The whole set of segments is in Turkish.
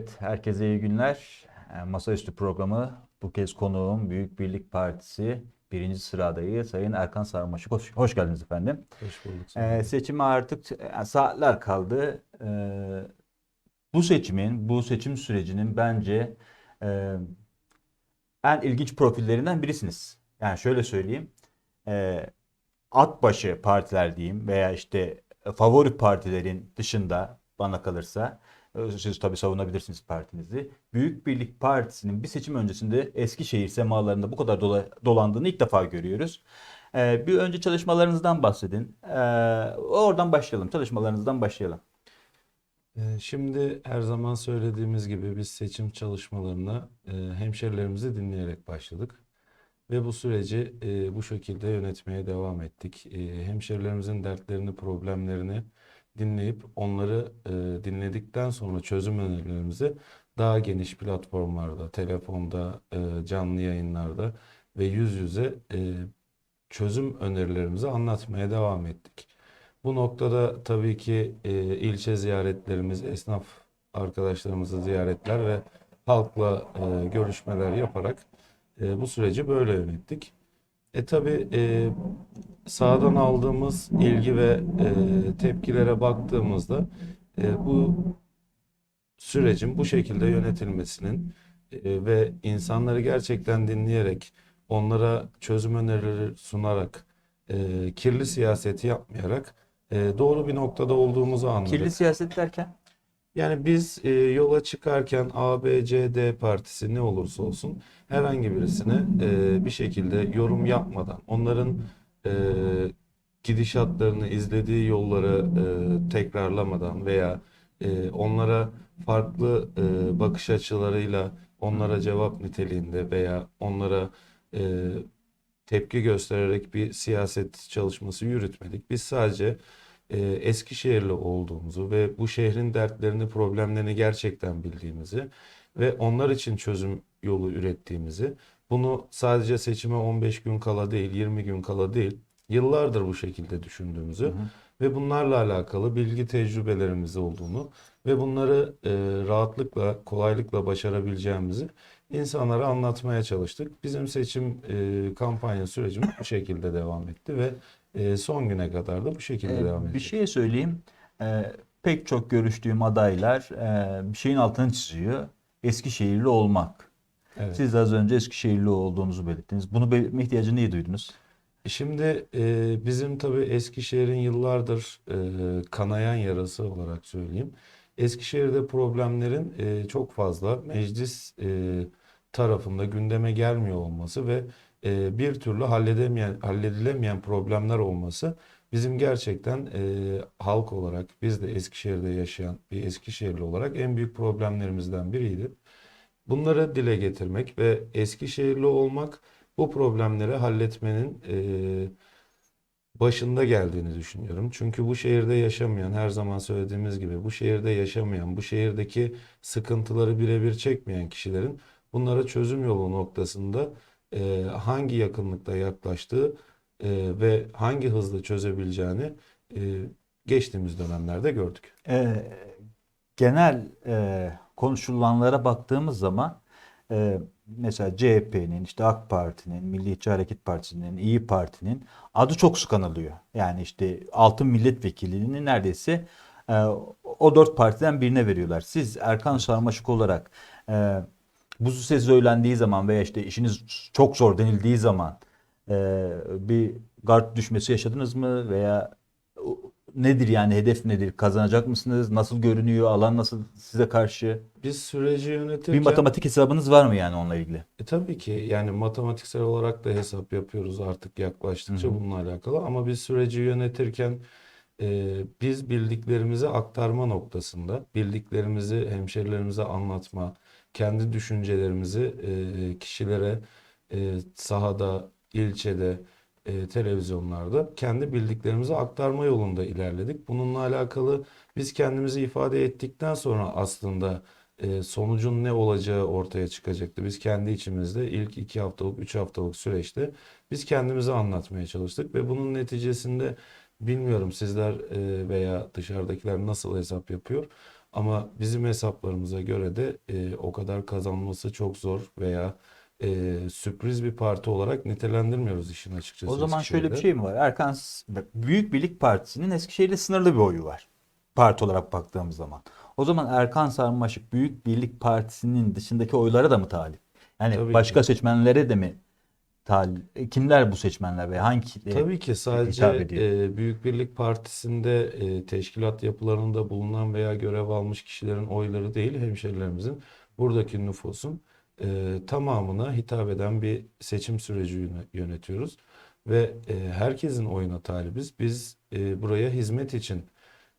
Evet, herkese iyi günler. E, Masaüstü programı bu kez konuğum Büyük Birlik Partisi birinci sıradayı Sayın Erkan Sarmaşık. Hoş, hoş geldiniz efendim. Hoş bulduk. E, seçime artık e, saatler kaldı. E, bu seçimin, bu seçim sürecinin bence e, en ilginç profillerinden birisiniz. Yani şöyle söyleyeyim. E, at başı partiler diyeyim veya işte favori partilerin dışında bana kalırsa siz tabii savunabilirsiniz partinizi. Büyük Birlik Partisi'nin bir seçim öncesinde Eskişehir semalarında bu kadar dola- dolandığını ilk defa görüyoruz. E, bir önce çalışmalarınızdan bahsedin. E, oradan başlayalım. Çalışmalarınızdan başlayalım. Ee, Şimdi her zaman söylediğimiz gibi biz seçim çalışmalarına e, hemşerilerimizi dinleyerek başladık. Ve bu süreci e, bu şekilde yönetmeye devam ettik. E, Hemşerilerimizin dertlerini, problemlerini dinleyip onları e, dinledikten sonra çözüm önerilerimizi daha geniş platformlarda, telefonda, e, canlı yayınlarda ve yüz yüze e, çözüm önerilerimizi anlatmaya devam ettik. Bu noktada tabii ki e, ilçe ziyaretlerimiz, esnaf arkadaşlarımızı ziyaretler ve halkla e, görüşmeler yaparak e, bu süreci böyle yönettik. E tabii e, sahadan aldığımız ilgi ve e, tepkilere baktığımızda e, bu sürecin bu şekilde yönetilmesinin e, ve insanları gerçekten dinleyerek, onlara çözüm önerileri sunarak, e, kirli siyaseti yapmayarak e, doğru bir noktada olduğumuzu anladık. Kirli siyaset derken? Yani biz e, yola çıkarken A, B, C, D partisi ne olursa olsun herhangi birisine e, bir şekilde yorum yapmadan, onların e, gidişatlarını, izlediği yolları e, tekrarlamadan veya e, onlara farklı e, bakış açılarıyla onlara cevap niteliğinde veya onlara e, tepki göstererek bir siyaset çalışması yürütmedik. Biz sadece e, Eskişehirli olduğumuzu ve bu şehrin dertlerini, problemlerini gerçekten bildiğimizi ve onlar için çözüm yolu ürettiğimizi, bunu sadece seçime 15 gün kala değil, 20 gün kala değil, yıllardır bu şekilde düşündüğümüzü ve bunlarla alakalı bilgi tecrübelerimiz olduğunu ve bunları e, rahatlıkla, kolaylıkla başarabileceğimizi insanlara anlatmaya çalıştık. Bizim seçim e, kampanya sürecimiz bu şekilde devam etti ve e, son güne kadar da bu şekilde Ee, devam bir edecek. şey söyleyeyim. Ee, pek çok görüştüğüm adaylar e, bir şeyin altını çiziyor. Eskişehirli olmak. Evet. Siz de az önce Eskişehirli olduğunuzu belirttiniz. Bunu belirtme ihtiyacını niye duydunuz? Şimdi e, bizim tabii Eskişehir'in yıllardır e, kanayan yarası olarak söyleyeyim. Eskişehir'de problemlerin e, çok fazla meclis e, tarafında gündeme gelmiyor olması ve e, bir türlü halledemeyen, halledilemeyen problemler olması bizim gerçekten e, halk olarak biz de Eskişehir'de yaşayan bir Eskişehirli olarak en büyük problemlerimizden biriydi. Bunları dile getirmek ve Eskişehirli olmak bu problemleri halletmenin e, başında geldiğini düşünüyorum. Çünkü bu şehirde yaşamayan, her zaman söylediğimiz gibi bu şehirde yaşamayan, bu şehirdeki sıkıntıları birebir çekmeyen kişilerin bunlara çözüm yolu noktasında e, hangi yakınlıkta yaklaştığı e, ve hangi hızla çözebileceğini e, geçtiğimiz dönemlerde gördük. Ee, genel e, konuşulanlara baktığımız zaman e, mesela CHP'nin, işte AK Parti'nin, Milliyetçi Hareket Partisi'nin, İyi Parti'nin adı çok sık anılıyor. Yani işte altın milletvekilini neredeyse e, o dört partiden birine veriyorlar. Siz Erkan Sarmaşık olarak e, bu söz söylendiği zaman veya işte işiniz çok zor denildiği zaman e, bir gard düşmesi yaşadınız mı veya nedir yani hedef nedir? Kazanacak mısınız? Nasıl görünüyor? Alan nasıl size karşı? Biz süreci Bir yönetirken matematik hesabınız var mı yani onunla ilgili? E tabii ki yani matematiksel olarak da hesap yapıyoruz artık yaklaştıkça Hı hı. bununla alakalı ama biz süreci yönetirken e, biz bildiklerimizi aktarma noktasında bildiklerimizi hemşerilerimize anlatma, kendi düşüncelerimizi e, kişilere e, sahada, ilçede, e, televizyonlarda kendi bildiklerimizi aktarma yolunda ilerledik. Bununla alakalı biz kendimizi ifade ettikten sonra aslında sonucun ne olacağı ortaya çıkacaktı. Biz kendi içimizde ilk iki haftalık, üç haftalık süreçte biz kendimizi anlatmaya çalıştık ve bunun neticesinde bilmiyorum sizler veya dışarıdakiler nasıl hesap yapıyor Ama bizim hesaplarımıza göre de e, o kadar kazanması çok zor veya e, sürpriz bir parti olarak nitelendirmiyoruz işin açıkçası O zaman şöyle bir şey mi var? Erkan Büyük Birlik Partisi'nin Eskişehir'de sınırlı bir oyu var. Parti olarak baktığımız zaman. O zaman Erkan Sarmaşık Büyük Birlik Partisi'nin dışındaki oylara da mı talip? Yani Tabii başka ki. seçmenlere de mi talip? E, Kimler bu seçmenler ve hangi kitleye Tabii ki sadece hitap ediyor? e, Büyük Birlik Partisi'nde e, teşkilat yapılarında bulunan veya görev almış kişilerin oyları değil, hemşerilerimizin buradaki nüfusun e, tamamına hitap eden bir seçim süreci yöne- yönetiyoruz. Ve e, herkesin oyuna talibiz. Biz e, buraya hizmet için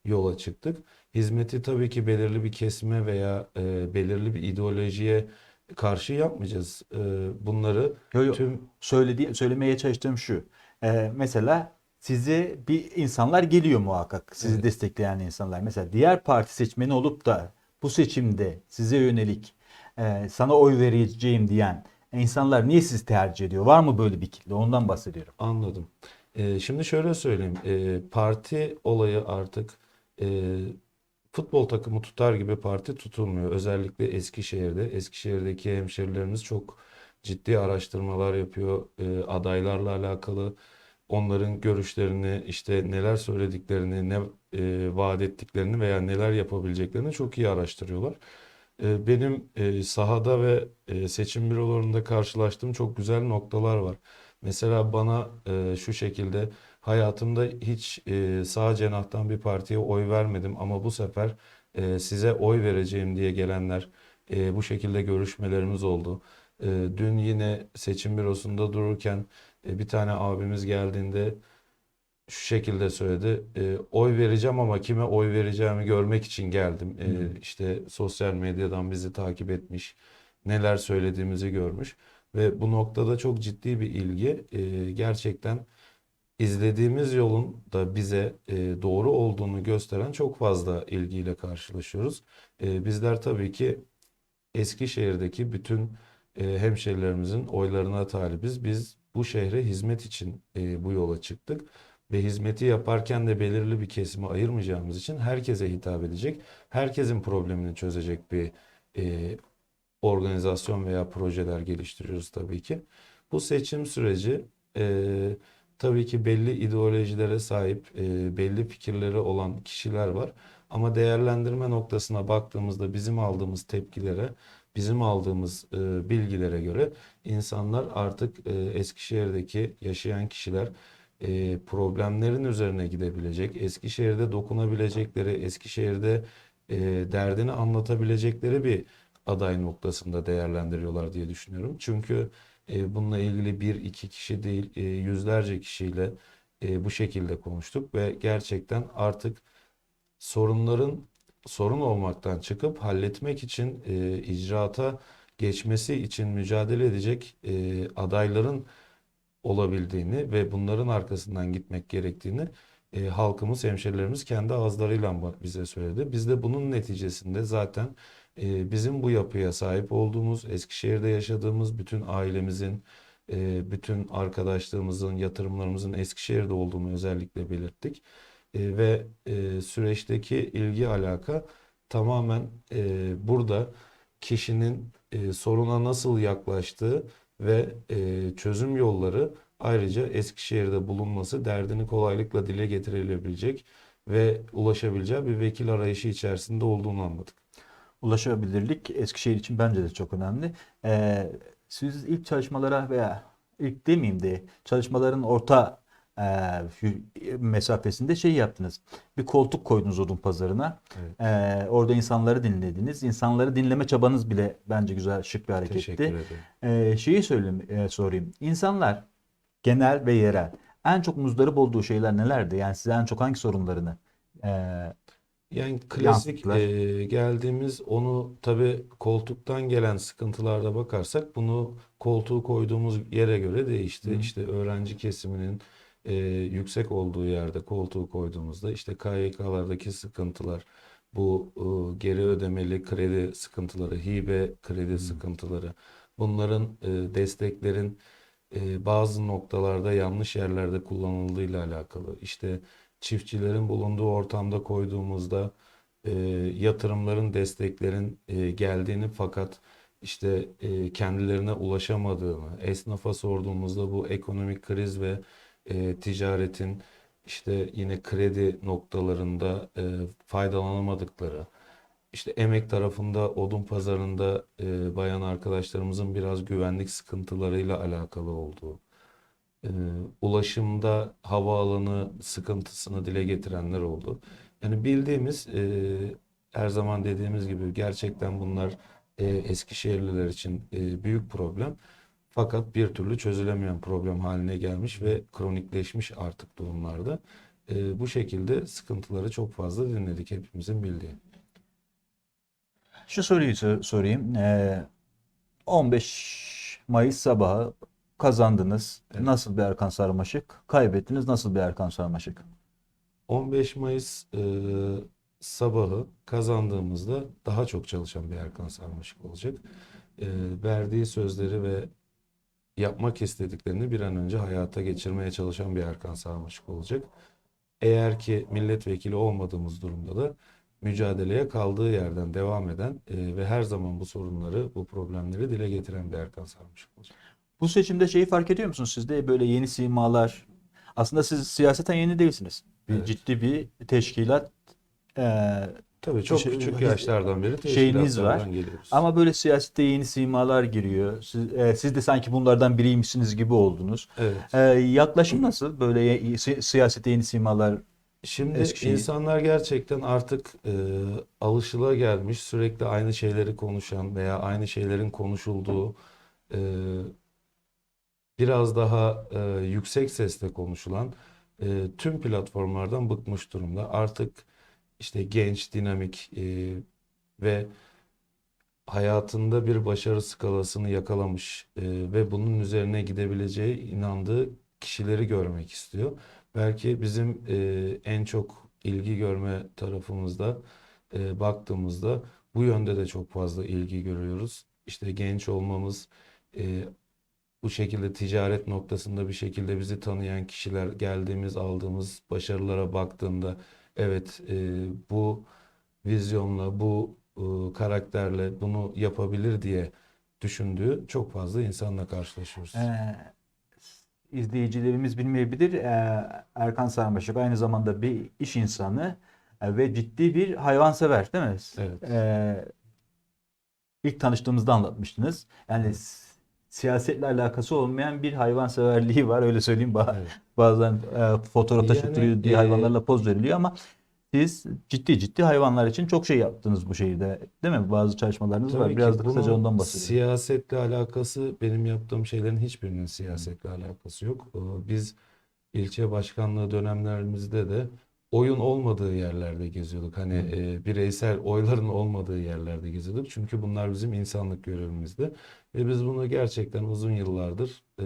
yola çıktık. Hizmeti tabii ki belirli bir kesime veya e, belirli bir ideolojiye karşı yapmayacağız. E, bunları Yo, yo. tüm Söylediği, söylemeye çalıştığım şu. Ee, mesela sizi bir insanlar geliyor muhakkak. Sizi Evet. destekleyen insanlar. Mesela diğer parti seçmeni olup da bu seçimde size yönelik e, sana oy vereceğim diyen insanlar niye sizi tercih ediyor? Var mı böyle bir kitle? Ondan bahsediyorum. Anladım. Ee, şimdi şöyle söyleyeyim. Ee, parti olayı artık e, futbol takımı tutar gibi parti tutulmuyor. Özellikle Eskişehir'de. Eskişehir'deki hemşerilerimiz çok ciddi araştırmalar yapıyor. Ee, adaylarla alakalı onların görüşlerini, işte neler söylediklerini, ne e, vaat ettiklerini veya neler yapabileceklerini çok iyi araştırıyorlar. Ee, Benim e, sahada ve e, seçim bürolarında karşılaştığım çok güzel noktalar var. Mesela bana e, şu şekilde hayatımda hiç e, sağ cenahtan bir partiye oy vermedim ama bu sefer e, size oy vereceğim diye gelenler e, bu şekilde görüşmelerimiz oldu. E, dün yine seçim bürosunda dururken e, bir tane abimiz geldiğinde şu şekilde söyledi. E, oy vereceğim ama kime oy vereceğimi görmek için geldim. E, Hı. işte sosyal medyadan bizi takip etmiş, neler söylediğimizi görmüş ve bu noktada çok ciddi bir ilgi. E, gerçekten izlediğimiz yolun da bize e, doğru olduğunu gösteren çok fazla ilgiyle karşılaşıyoruz. E, bizler tabii ki Eskişehir'deki bütün e, hemşerilerimizin oylarına talibiz. Biz bu şehre hizmet için e, bu yola çıktık ve hizmeti yaparken de belirli bir kesime ayırmayacağımız için herkese hitap edecek, herkesin problemini çözecek bir e, organizasyon veya projeler geliştiriyoruz tabii ki. Bu seçim süreci e, tabii ki belli ideolojilere sahip, e, belli fikirleri olan kişiler var. Ama değerlendirme noktasına baktığımızda bizim aldığımız tepkilere, bizim aldığımız e, bilgilere göre insanlar artık e, Eskişehir'deki yaşayan kişiler e, problemlerin üzerine gidebilecek, Eskişehir'de dokunabilecekleri, Eskişehir'de e, derdini anlatabilecekleri bir aday noktasında değerlendiriyorlar diye düşünüyorum. Çünkü e, bununla ilgili bir iki kişi değil, e, yüzlerce kişiyle e, bu şekilde konuştuk ve gerçekten artık sorunların sorun olmaktan çıkıp halletmek için e, icraata geçmesi için mücadele edecek adayların olabildiğini ve bunların arkasından gitmek gerektiğini halkımız, hemşerilerimiz kendi ağızlarıyla bize söyledi. Biz de bunun neticesinde zaten e, bizim bu yapıya sahip olduğumuz, Eskişehir'de yaşadığımız bütün ailemizin, e, bütün arkadaşlığımızın, yatırımlarımızın Eskişehir'de olduğunu özellikle belirttik. E, ve e, süreçteki ilgi alaka tamamen e, burada kişinin soruna nasıl yaklaştığı ve çözüm yolları ayrıca Eskişehir'de bulunması derdini kolaylıkla dile getirilebilecek ve ulaşabileceği bir vekil arayışı içerisinde olduğunu anladık. Ulaşabilirlik Eskişehir için bence de çok önemli. Ee, siz ilk çalışmalara veya ilk demeyeyim de çalışmaların orta e, mesafesinde şey yaptınız. Bir koltuk koydunuz odun pazarına. Evet. Ee, orada insanları dinlediniz. İnsanları dinleme çabanız bile bence güzel, şık bir hareketti. Teşekkür ederim. Ee, şeyi söyleyeyim, e, sorayım. İnsanlar genel ve yerel en çok muzdarip olduğu şeyler nelerdi? Yani size en çok hangi sorunlarını e, Yani klasik e, geldiğimiz onu tabii koltuktan gelen sıkıntılarda bakarsak bunu koltuğu koyduğumuz yere göre değişti. Hı. İşte öğrenci kesiminin e, yüksek olduğu yerde koltuğu koyduğumuzda işte KYK'lardaki sıkıntılar, bu e, geri ödemeli kredi sıkıntıları, hibe kredi sıkıntıları, bunların e, desteklerin e, bazı noktalarda yanlış yerlerde kullanıldığıyla alakalı. İşte çiftçilerin bulunduğu ortamda koyduğumuzda e, yatırımların, desteklerin e, geldiğini fakat işte e, kendilerine ulaşamadığını, esnafa sorduğumuzda bu ekonomik kriz ve e, ticaretin işte yine kredi noktalarında e, faydalanamadıkları, işte emek tarafında, odun pazarında e, bayan arkadaşlarımızın biraz güvenlik sıkıntılarıyla alakalı olduğu, e, ulaşımda havaalanı sıkıntısını dile getirenler oldu. Yani bildiğimiz, e, her zaman dediğimiz gibi gerçekten bunlar e, Eskişehirliler için e, büyük problem. Fakat bir türlü çözülemeyen problem haline gelmiş ve kronikleşmiş artık durumlarda. E, bu şekilde sıkıntıları çok fazla dinledik hepimizin bildiği. Şu soruyu sor- sorayım. Ee, 15 Mayıs sabahı kazandınız. Evet. Nasıl bir Erkan Sarmaşık? Kaybettiniz. Nasıl bir Erkan Sarmaşık? 15 Mayıs e, sabahı kazandığımızda daha çok çalışan bir Erkan Sarmaşık olacak. E, verdiği sözleri ve yapmak istediklerini bir an önce hayata geçirmeye çalışan bir Erkan Sarmaşık olacak. Eğer ki milletvekili olmadığımız durumda da mücadeleye kaldığı yerden devam eden e, ve her zaman bu sorunları, bu problemleri dile getiren bir Erkan Sarmaşık olacak. Bu seçimde şeyi fark ediyor musunuz? Sizde böyle yeni simalar. Aslında siz siyaseten yeni değilsiniz. Bir Evet. ciddi bir teşkilat. ee, Tabii çok Şey- küçük yaşlardan beri şeyiniz var. geliyoruz. ama böyle siyasette yeni simalar giriyor. Siz, ee, siz de sanki bunlardan biriymişsiniz gibi oldunuz. Evet. Ee, yaklaşım nasıl? Böyle ye- si- siyasete yeni simalar. Şimdi Eskişehir. insanlar gerçekten artık e, alışılagelmiş sürekli aynı şeyleri konuşan veya aynı şeylerin konuşulduğu e, biraz daha e, yüksek sesle konuşulan e, tüm platformlardan bıkmış durumda. Artık işte genç, dinamik e, ve hayatında bir başarı skalasını yakalamış e, ve bunun üzerine gidebileceği inandığı kişileri görmek istiyor. Belki bizim e, en çok ilgi görme tarafımızda e, baktığımızda bu yönde de çok fazla ilgi görüyoruz. İşte genç olmamız, e, bu şekilde ticaret noktasında bir şekilde bizi tanıyan kişiler geldiğimiz, aldığımız başarılara baktığında evet e, bu vizyonla, bu e, karakterle bunu yapabilir diye düşündüğü çok fazla insanla karşılaşıyoruz. Ee, izleyicilerimiz bilmeyebilir. Ee, Erkan Sarmaşık aynı zamanda bir iş insanı e, ve ciddi bir hayvansever değil mi? Evet. Ee, ilk tanıştığımızda anlatmıştınız. Yani s- siyasetle alakası olmayan bir hayvanseverliği var öyle söyleyeyim. Evet. Bazen e, fotoğraf Yani, diye e, hayvanlarla poz veriliyor ama siz ciddi ciddi hayvanlar için çok şey yaptınız bu şehirde değil mi? Bazı çalışmalarınız var. Biraz da kısaca ondan bahsedelim. siyasetle alakası benim yaptığım şeylerin hiçbirinin siyasetle alakası yok. Ee, Biz ilçe başkanlığı dönemlerimizde de oyun olmadığı yerlerde geziyorduk. Hani e, bireysel oyların olmadığı yerlerde geziyorduk. Çünkü bunlar bizim insanlık görevimizdi. Ve biz bunu gerçekten uzun yıllardır e,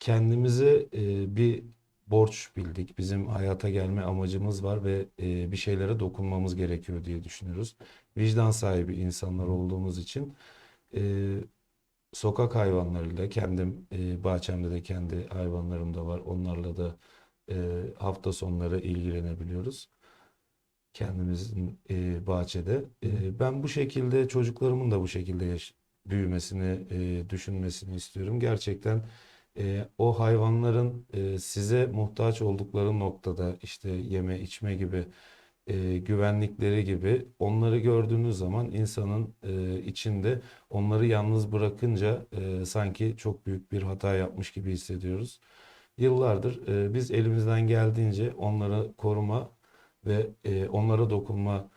kendimize e, bir borç bildik. Bizim hayata gelme amacımız var ve e, bir şeylere dokunmamız gerekiyor diye düşünüyoruz. Vicdan sahibi insanlar olduğumuz için e, sokak hayvanlarıyla kendim e, bahçemde de kendi hayvanlarım da var. Onlarla da e, hafta sonları ilgilenebiliyoruz. Kendimizin e, bahçede. E, ben bu şekilde çocuklarımın da bu şekilde yaş- büyümesini, e, düşünmesini istiyorum. Gerçekten e, o hayvanların e, size muhtaç oldukları noktada işte yeme içme gibi e, güvenlikleri gibi onları gördüğünüz zaman insanın e, içinde onları yalnız bırakınca e, sanki çok büyük bir hata yapmış gibi hissediyoruz. Yıllardır e, biz elimizden geldiğince onları koruma ve e, onlara dokunma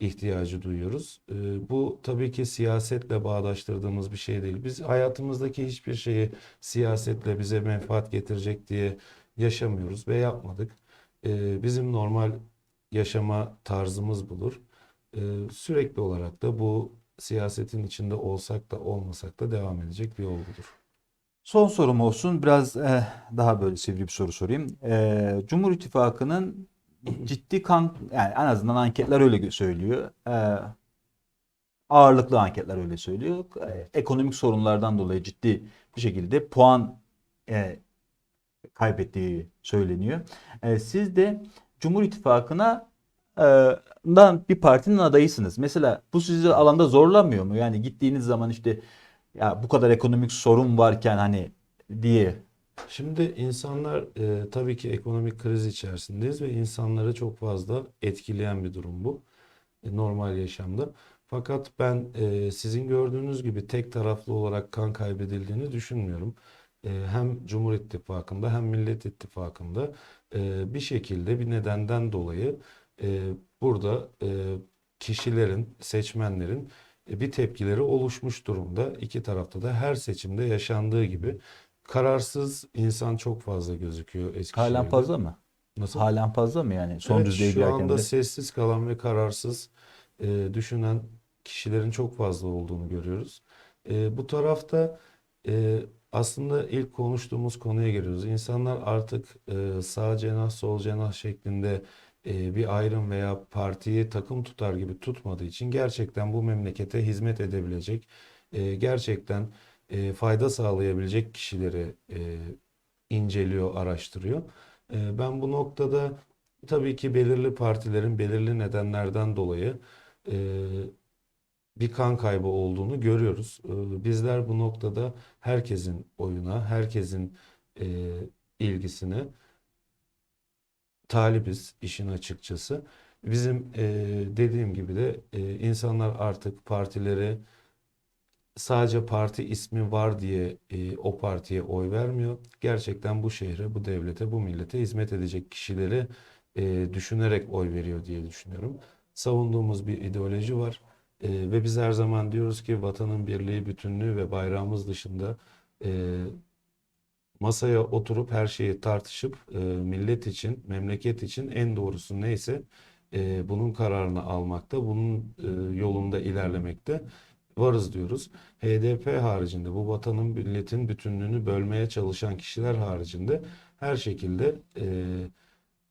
ihtiyacı duyuyoruz. E, bu tabii ki siyasetle bağdaştırdığımız bir şey değil. Biz hayatımızdaki hiçbir şeyi siyasetle bize menfaat getirecek diye yaşamıyoruz ve yapmadık. E, bizim normal yaşama tarzımız budur. E, sürekli olarak da bu siyasetin içinde olsak da olmasak da devam edecek bir olgudur. Son sorum olsun. Biraz eh, daha böyle sivri bir soru sorayım. Eh, Cumhur İttifakı'nın ciddi kan yani en azından anketler öyle söylüyor. Eh, ağırlıklı anketler öyle söylüyor. Eh, Ekonomik sorunlardan dolayı ciddi bir şekilde puan eh, kaybettiği söyleniyor. Eh, siz de Cumhur İttifakı'na dan bir partinin adayısınız. Mesela bu sizi alanda zorlamıyor mu? Yani gittiğiniz zaman işte ya bu kadar ekonomik sorun varken hani diye Şimdi insanlar e, tabii ki ekonomik kriz içerisindeyiz ve insanları çok fazla etkileyen bir durum bu e, normal yaşamda. Fakat ben e, sizin gördüğünüz gibi tek taraflı olarak kan kaybedildiğini düşünmüyorum. E, hem Cumhur İttifakı'nda hem Millet İttifakı'nda e, bir şekilde bir nedenden dolayı e, burada e, kişilerin, seçmenlerin bir tepkileri oluşmuş durumda. İki tarafta da her seçimde yaşandığı gibi. Kararsız insan çok fazla gözüküyor Eskişehir'de. halen fazla mı? Nasıl? Halen fazla mı yani? Son Evet, düzeye şu anda bile. sessiz kalan ve kararsız e, düşünen kişilerin çok fazla olduğunu görüyoruz. E, bu tarafta e, aslında ilk konuştuğumuz konuya geliyoruz. İnsanlar artık e, sağ cenah, sol cenah şeklinde e, bir ayrım veya partiyi takım tutar gibi tutmadığı için gerçekten bu memlekete hizmet edebilecek, e, gerçekten e, fayda sağlayabilecek kişileri inceliyor, araştırıyor. Ben bu noktada tabii ki belirli partilerin belirli nedenlerden dolayı bir kan kaybı olduğunu görüyoruz. Bizler bu noktada herkesin oyuna, herkesin ilgisine talibiz işin açıkçası. Bizim e, dediğim gibi de e, insanlar artık partileri sadece parti ismi var diye e, o partiye oy vermiyor. Gerçekten bu şehre, bu devlete, bu millete hizmet edecek kişileri e, düşünerek oy veriyor diye düşünüyorum. Savunduğumuz bir ideoloji var. E, ve biz her zaman diyoruz ki vatanın birliği, bütünlüğü ve bayrağımız dışında e, masaya oturup her şeyi tartışıp e, millet için, memleket için en doğrusu neyse e, bunun kararını almakta, bunun e, yolunda ilerlemekte varız diyoruz. HDP haricinde bu vatanın milletin bütünlüğünü bölmeye çalışan kişiler haricinde her şekilde e,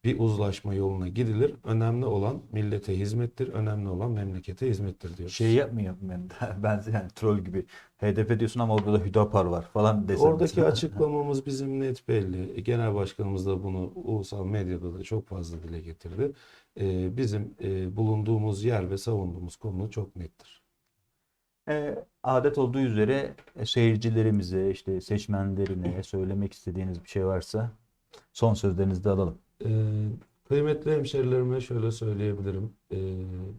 bir uzlaşma yoluna gidilir. Önemli olan millete hizmettir, önemli olan memlekete hizmettir diyoruz. Şey yapmıyor ben ben yani troll gibi HDP diyorsun ama orada da Hüdapar var falan desem Oradaki mesela. açıklamamız bizim net belli. Genel başkanımız da bunu ulusal medyada da çok fazla dile getirdi. Ee, bizim e, bulunduğumuz yer ve savunduğumuz konu çok nettir. E, adet olduğu üzere e, seyircilerimize, işte seçmenlerine söylemek istediğiniz bir şey varsa son sözlerinizi de alalım. Ee, kıymetli hemşerilerime şöyle söyleyebilirim. Ee,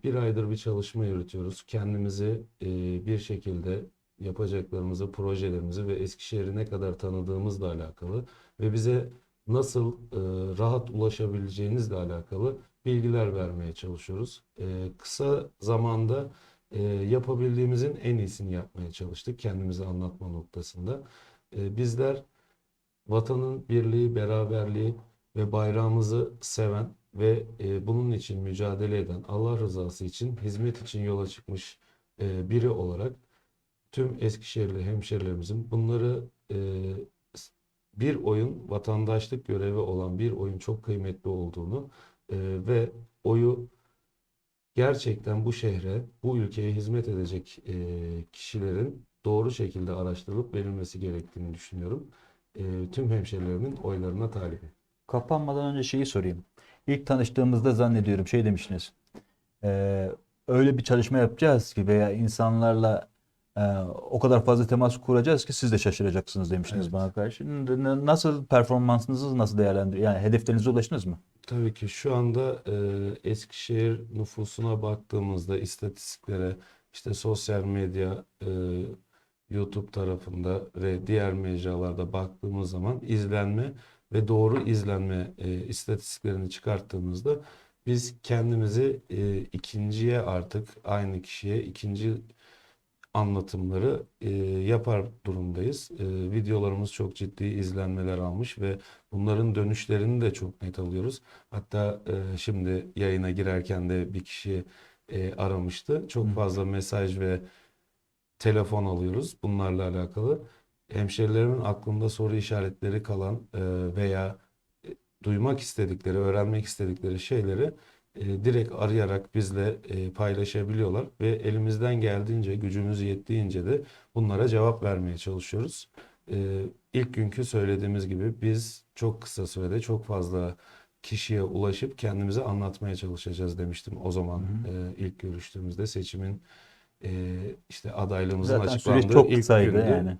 bir aydır bir çalışma yürütüyoruz. Kendimizi e, bir şekilde yapacaklarımızı, projelerimizi ve Eskişehir'i ne kadar tanıdığımızla alakalı ve bize nasıl e, rahat ulaşabileceğinizle alakalı bilgiler vermeye çalışıyoruz. Ee, kısa zamanda e, yapabildiğimizin en iyisini yapmaya çalıştık kendimizi anlatma noktasında. Ee, bizler vatanın birliği, beraberliği ve bayrağımızı seven ve e, bunun için mücadele eden, Allah rızası için, hizmet için yola çıkmış e, biri olarak tüm Eskişehirli hemşerilerimizin bunları e, bir oyun, vatandaşlık görevi olan bir oyun çok kıymetli olduğunu e, ve oyu gerçekten bu şehre, bu ülkeye hizmet edecek e, kişilerin doğru şekilde araştırılıp verilmesi gerektiğini düşünüyorum. E, tüm hemşerilerimin oylarına talibim. Kapanmadan önce şeyi sorayım. İlk tanıştığımızda zannediyorum şey demiştiniz. e, öyle bir çalışma yapacağız ki veya insanlarla e, o kadar fazla temas kuracağız ki siz de şaşıracaksınız demiştiniz Evet. bana karşı. Nasıl performansınızı nasıl değerlendiriyor? Yani hedeflerinize ulaştınız mı? Tabii ki şu anda e, Eskişehir nüfusuna baktığımızda istatistiklere işte sosyal medya, e, YouTube tarafında ve diğer mecralarda baktığımız zaman izlenme ve doğru izlenme e, istatistiklerini çıkarttığımızda biz kendimizi e, ikinciye artık aynı kişiye ikinci anlatımları e, yapar durumdayız. E, videolarımız çok ciddi izlenmeler almış ve bunların dönüşlerini de çok net alıyoruz. Hatta e, şimdi yayına girerken de bir kişi e, aramıştı. Çok fazla mesaj ve telefon alıyoruz bunlarla alakalı. Hemşerilerimin aklında soru işaretleri kalan e, veya e, duymak istedikleri, öğrenmek istedikleri şeyleri e, direkt arayarak bizle e, paylaşabiliyorlar ve elimizden geldiğince, gücümüz yettiğince de bunlara cevap vermeye çalışıyoruz. E, ilk günkü söylediğimiz gibi biz çok kısa sürede çok fazla kişiye ulaşıp kendimizi anlatmaya çalışacağız demiştim o zaman Hı e, ilk görüştüğümüzde seçimin e, işte adaylığımızın Zaten açıklandığı çok ilk gündü. yani.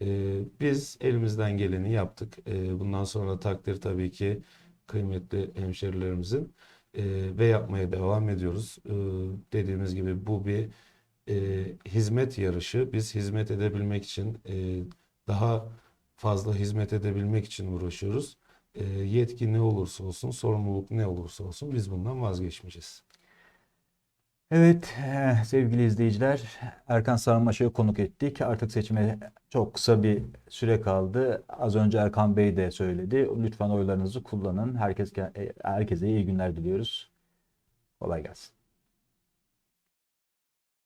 Ee, biz elimizden geleni yaptık. Ee, bundan sonra takdir tabii ki kıymetli hemşerilerimizin Ee, ve yapmaya devam ediyoruz. Ee, dediğimiz gibi bu bir e, hizmet yarışı. Biz hizmet edebilmek için e, daha fazla hizmet edebilmek için uğraşıyoruz. Ee, yetki ne olursa olsun, sorumluluk ne olursa olsun biz bundan vazgeçmeyeceğiz. Evet eh, sevgili izleyiciler Erkan Sarmaşık'ı konuk ettik. Artık seçime çok kısa bir süre kaldı. Az önce Erkan Bey de söyledi. Lütfen oylarınızı kullanın. Herkes, herkese iyi günler diliyoruz. Kolay gelsin.